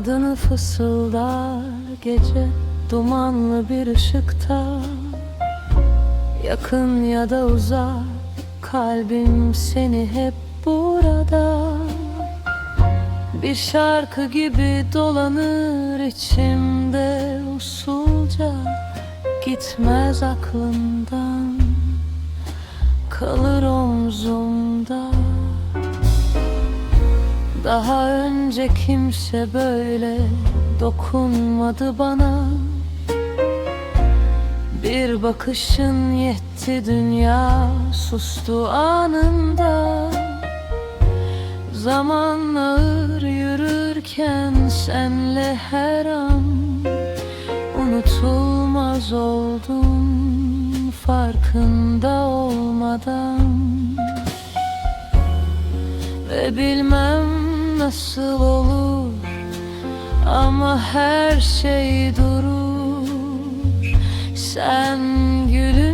Adını fısıldar gece dumanlı bir ışıkta. Yakın ya da uzak kalbim seni hep burada. Bir şarkı gibi dolanır içimde usulca Gitmez aklımdan kalır omzumda Daha önce kimse böyle dokunmadı bana. Bir bakışın yetti dünya sustu anında. Zaman ağır yürürken senle her an Unutulmaz oldum farkında olmadan. Ve bilmem nasıl olur? Ama her şey durur. Sen gülünce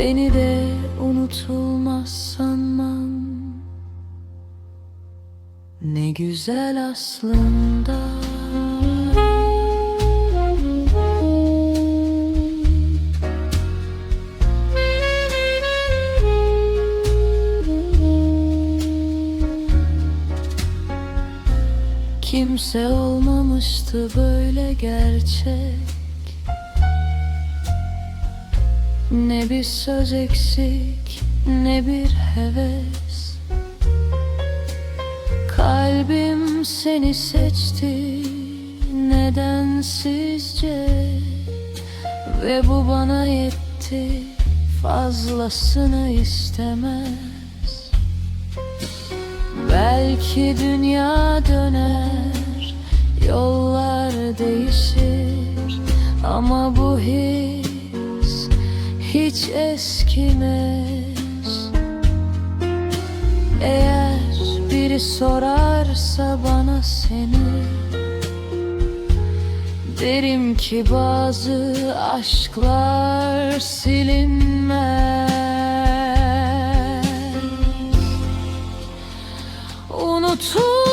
Beni de unutulmaz sanman Ne güzel aslında. Kimse olmamıştı böyle gerçek Ne bir söz eksik ne bir heves. Kalbim seni seçti nedensizce. Ve bu bana yetti fazlasını istemez. Belki dünya döner, hiç eskimez Eğer biri sorarsa bana seni Derim ki bazı aşklar silinmez. Unutulmazsın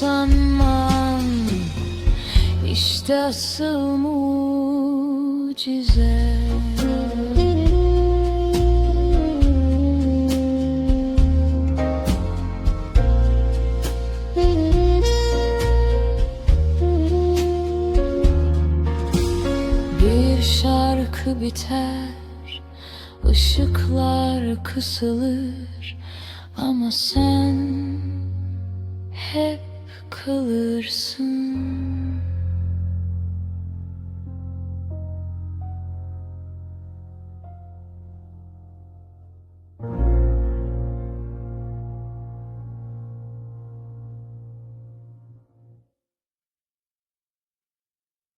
sanman İşte asıl mucize. Bir şarkı biter ışıklar kısılır. Ama sen hep kalırsın